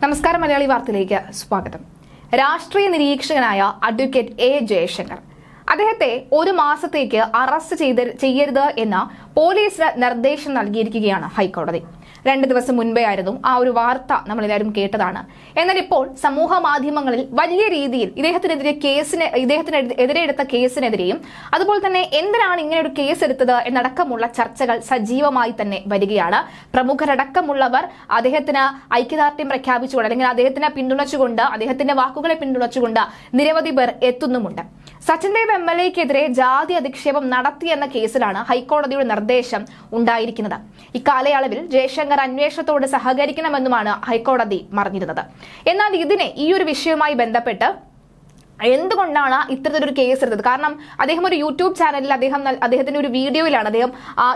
നമസ്കാരം മലയാളി വാർത്തയിലേക്ക് സ്വാഗതം. രാഷ്ട്രീയ നിരീക്ഷകനായ അഡ്വക്കേറ്റ് എ ജയശങ്കർ. അദ്ദേഹത്തെ ഒരു മാസത്തേക്ക് അറസ്റ്റ് ചെയ്ത് ചെയ്യരുത് എന്ന പോലീസിന് നിർദ്ദേശം നൽകിയിരിക്കുകയാണ് ഹൈക്കോടതി. രണ്ട് ദിവസം മുൻപേ ആയിരുന്നു ആ ഒരു വാർത്ത നമ്മൾ എല്ലാവരും കേട്ടതാണ്. എന്നാൽ ഇപ്പോൾ സമൂഹ മാധ്യമങ്ങളിൽ വലിയ രീതിയിൽ ഇദ്ദേഹത്തിനെതിരെ കേസിന് ഇദ്ദേഹത്തിന് എതിരെ എടുത്ത കേസിനെതിരെയും അതുപോലെ തന്നെ എന്തിനാണ് ഇങ്ങനെ ഒരു കേസ് എടുത്തത് എന്നടക്കമുള്ള ചർച്ചകൾ സജീവമായി തന്നെ വരികയാണ്. പ്രമുഖരടക്കമുള്ളവർ അദ്ദേഹത്തിന് ഐക്യദാർഢ്യം പ്രഖ്യാപിച്ചുകൊണ്ട് അല്ലെങ്കിൽ അദ്ദേഹത്തിനെ പിന്തുണച്ചുകൊണ്ട് അദ്ദേഹത്തിന്റെ വാക്കുകളെ പിന്തുണച്ചുകൊണ്ട് നിരവധി പേർ എത്തുന്നുമുണ്ട്. സച്ചിൻ ദേവ് എം എൽ എക്കെതിരെ ജാതി അധിക്ഷേപം നടത്തി എന്ന കേസിലാണ് ഹൈക്കോടതിയുടെ നിർദ്ദേശം ഉണ്ടായിരിക്കുന്നത്. ഇക്കാലയളവിൽ ജയശങ്കർ അന്വേഷണത്തോട് സഹകരിക്കണമെന്നുമാണ് ഹൈക്കോടതി മറിഞ്ഞിരുന്നത്. എന്നാൽ ഇതിനെ ഈ ഒരു വിഷയവുമായി ബന്ധപ്പെട്ട് എന്തുകൊണ്ടാണ് ഇത്തരത്തിലൊരു കേസ് എടുത്തത്? കാരണം അദ്ദേഹം ഒരു യൂട്യൂബ് ചാനലിൽ അദ്ദേഹം അദ്ദേഹത്തിന്റെ ഒരു വീഡിയോയിലാണ് അദ്ദേഹം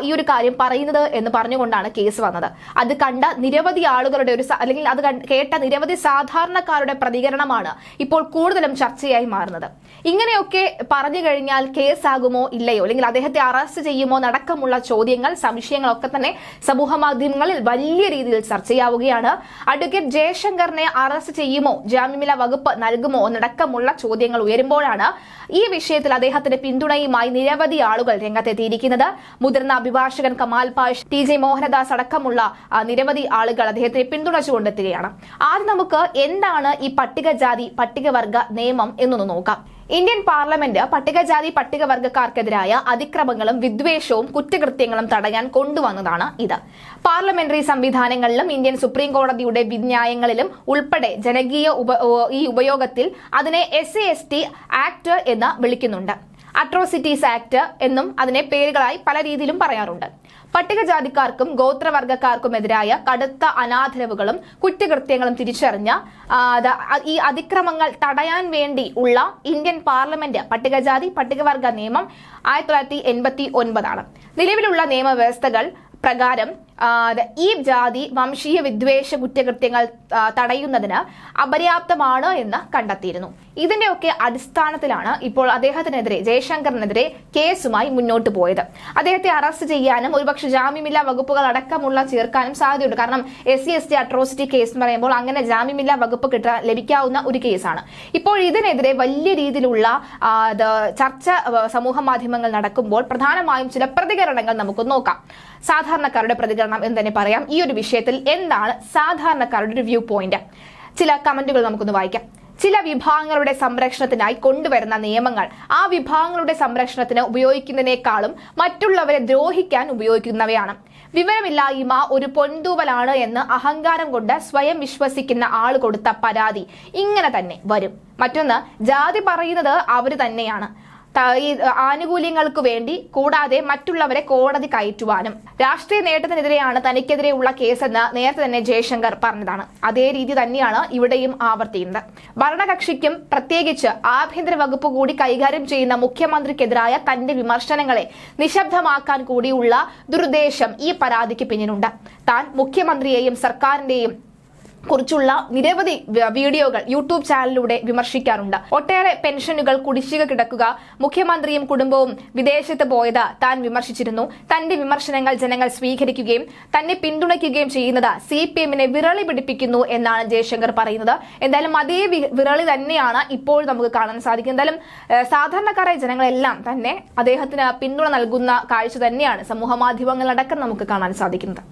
ഈ ഒരു കാര്യം പറയുന്നത് എന്ന് പറഞ്ഞുകൊണ്ടാണ് കേസ് വന്നത്. അത് കണ്ട നിരവധി ആളുകളുടെ ഒരു അല്ലെങ്കിൽ അത് കേട്ട നിരവധി സാധാരണക്കാരുടെ പ്രതികരണമാണ് ഇപ്പോൾ കൂടുതലും ചർച്ചയായി മാറുന്നത്. ഇങ്ങനെയൊക്കെ പറഞ്ഞു കഴിഞ്ഞാൽ കേസാകുമോ ഇല്ലയോ? അല്ലെങ്കിൽ അദ്ദേഹത്തെ അറസ്റ്റ് ചെയ്യുമോ? നടക്കമുള്ള ചോദ്യങ്ങൾ സംശയങ്ങളൊക്കെ തന്നെ സമൂഹ മാധ്യമങ്ങളിൽ വലിയ രീതിയിൽ ചർച്ചയാവുകയാണ്. അഡ്വക്കേറ്റ് ജയശങ്കറിനെ അറസ്റ്റ് ചെയ്യുമോ? ജാമ്യമില വകുപ്പ് നൽകുമോ? എന്നടക്കമുള്ള ചോദ്യങ്ങൾ ഉയരുമ്പോഴാണ് ഈ വിഷയത്തിൽ അദ്ദേഹത്തിന്റെ പിന്തുണയുമായി നിരവധി ആളുകൾ രംഗത്തെത്തിയിരിക്കുന്നത്. മുതിർന്ന അഭിഭാഷകൻ കമാൽ പാഷ് ടി ജെ മോഹനദാസ് അടക്കമുള്ള നിരവധി ആളുകൾ അദ്ദേഹത്തെ പിന്തുണച്ചുകൊണ്ടെത്തുകയാണ്. ആദ്യം നമുക്ക് എന്താണ് ഈ പട്ടികജാതി പട്ടികവർഗ നിയമം എന്നൊന്ന് നോക്കാം. ഇന്ത്യൻ പാർലമെന്റ് പട്ടികജാതി പട്ടികവർഗക്കാർക്കെതിരായ അതിക്രമങ്ങളും വിദ്വേഷവും കുറ്റകൃത്യങ്ങളും തടയാൻ കൊണ്ടുവന്നതാണ് ഇത്. പാർലമെന്ററി സംവിധാനങ്ങളിലും ഇന്ത്യൻ സുപ്രീം കോടതിയുടെ വിന്യായങ്ങളിലും ഉൾപ്പെടെ ജനകീയ ഈ ഉപയോഗത്തിൽ അതിനെ S C S T act എന്ന് വിളിക്കുന്നുണ്ട്. അട്രോസിറ്റീസ് ആക്ട് എന്നും അതിനെ പേരുകളായി പല രീതിയിലും പറയാറുണ്ട്. പട്ടികജാതിക്കാർക്കും ഗോത്രവർഗക്കാർക്കുമെതിരായ കടുത്ത അനാദരവുകളും കുറ്റകൃത്യങ്ങളും തിരിച്ചറിഞ്ഞ ഈ അതിക്രമങ്ങൾ തടയാൻ വേണ്ടി ഉള്ള ഇന്ത്യൻ പാർലമെന്റ് പട്ടികജാതി പട്ടികവർഗ നിയമം ആയിരത്തി തൊള്ളായിരത്തി എൺപത്തി ഒൻപതാണ്. നിലവിലുള്ള നിയമവ്യവസ്ഥകൾ പ്രകാരം ഈ ജാതി വംശീയ വിദ്വേഷ കുറ്റകൃത്യങ്ങൾ തടയുന്നതിന് അപര്യാപ്തമാണ് എന്ന് കണ്ടെത്തിയിരുന്നു. ഇതിന്റെയൊക്കെ അടിസ്ഥാനത്തിലാണ് ഇപ്പോൾ അദ്ദേഹത്തിനെതിരെ ജയശങ്കറിനെതിരെ കേസുമായി മുന്നോട്ട് പോയത്. അദ്ദേഹത്തെ അറസ്റ്റ് ചെയ്യാനും ഒരുപക്ഷെ ജാമ്യമില്ലാ വകുപ്പുകൾ അടക്കമുള്ള ചേർക്കാനും സാധ്യതയുണ്ട്. കാരണം S C S T atrocity case എന്ന് പറയുമ്പോൾ അങ്ങനെ ജാമ്യമില്ലാ വകുപ്പ് കിട്ടാൻ ലഭിക്കാവുന്ന ഒരു കേസാണ്. ഇപ്പോൾ ഇതിനെതിരെ വലിയ രീതിയിലുള്ള ചർച്ച സമൂഹ മാധ്യമങ്ങൾ നടക്കുമ്പോൾ പ്രധാനമായും ചില പ്രതികരണങ്ങൾ നമുക്ക് നോക്കാം. സാധാരണക്കാരുടെ പ്രതികരണം എന്ന് തന്നെ പറയാം ഈ ഒരു വിഷയത്തിൽ എന്താണ് സാധാരണക്കാരുടെ ഒരു വ്യൂ പോയിന്റ് ചില കമന്റുകൾ നമുക്കൊന്ന് വായിക്കാം. ചില വിഭാഗങ്ങളുടെ സംരക്ഷണത്തിനായി കൊണ്ടുവരുന്ന നിയമങ്ങൾ ആ വിഭാഗങ്ങളുടെ സംരക്ഷണത്തിന് ഉപയോഗിക്കുന്നതിനേക്കാളും മറ്റുള്ളവരെ ദ്രോഹിക്കാൻ ഉപയോഗിക്കുന്നവയാണ്. വിവരമില്ലായ്മ ഒരു പൊൻതൂവലാണ് എന്ന് അഹങ്കാരം കൊണ്ട് സ്വയം വിശ്വസിക്കുന്ന ആൾ കൊടുത്ത പരാതി ഇങ്ങനെ തന്നെ വരും. മറ്റൊന്ന് ജാതി പറയുന്നത് അവർ തന്നെയാണ്. ഈ ആനുകൂല്യങ്ങൾക്ക് വേണ്ടി കൂടാതെ മറ്റുള്ളവരെ കോടതി കയറ്റുവാനും രാഷ്ട്രീയ നേട്ടത്തിനെതിരെയാണ് തനിക്കെതിരെയുള്ള കേസെന്ന് നേരത്തെ തന്നെ ജയശങ്കർ പറഞ്ഞതാണ്. അതേ രീതി തന്നെയാണ് ഇവിടെയും ആവർത്തിക്കുന്നത്. ഭരണകക്ഷിക്കും പ്രത്യേകിച്ച് ആഭ്യന്തര വകുപ്പ് കൂടി കൈകാര്യം ചെയ്യുന്ന മുഖ്യമന്ത്രിക്കെതിരായ തന്റെ വിമർശനങ്ങളെ നിശബ്ദമാക്കാൻ കൂടിയുള്ള ദുരുദ്ദേശം ഈ പരാതിക്ക് പിന്നിലുണ്ട്. താൻ മുഖ്യമന്ത്രിയെയും സർക്കാരിന്റെയും കുറിച്ചുള്ള നിരവധി വീഡിയോകൾ യൂട്യൂബ് ചാനലിലൂടെ വിമർശിക്കാറുണ്ട്. ഒട്ടേറെ പെൻഷനുകൾ കുടിശ്ശിക കിടക്കുക മുഖ്യമന്ത്രിയും കുടുംബവും വിദേശത്ത് പോയത് താൻ വിമർശിച്ചിരുന്നു. തന്റെ വിമർശനങ്ങൾ ജനങ്ങൾ സ്വീകരിക്കുകയും തന്നെ പിന്തുണയ്ക്കുകയും ചെയ്യുന്നത് സി പി എമ്മിനെ വിരളി പിടിപ്പിക്കുന്നു എന്നാണ് ജയശങ്കർ പറയുന്നത്. എന്തായാലും അതേ വിരളി തന്നെയാണ് ഇപ്പോൾ നമുക്ക് കാണാൻ സാധിക്കുക എന്തായാലും സാധാരണക്കാരായ ജനങ്ങളെല്ലാം തന്നെ അദ്ദേഹത്തിന് പിന്തുണ നൽകുന്ന കാഴ്ച തന്നെയാണ് സമൂഹ മാധ്യമങ്ങളടക്കം നമുക്ക് കാണാൻ സാധിക്കുന്നത്.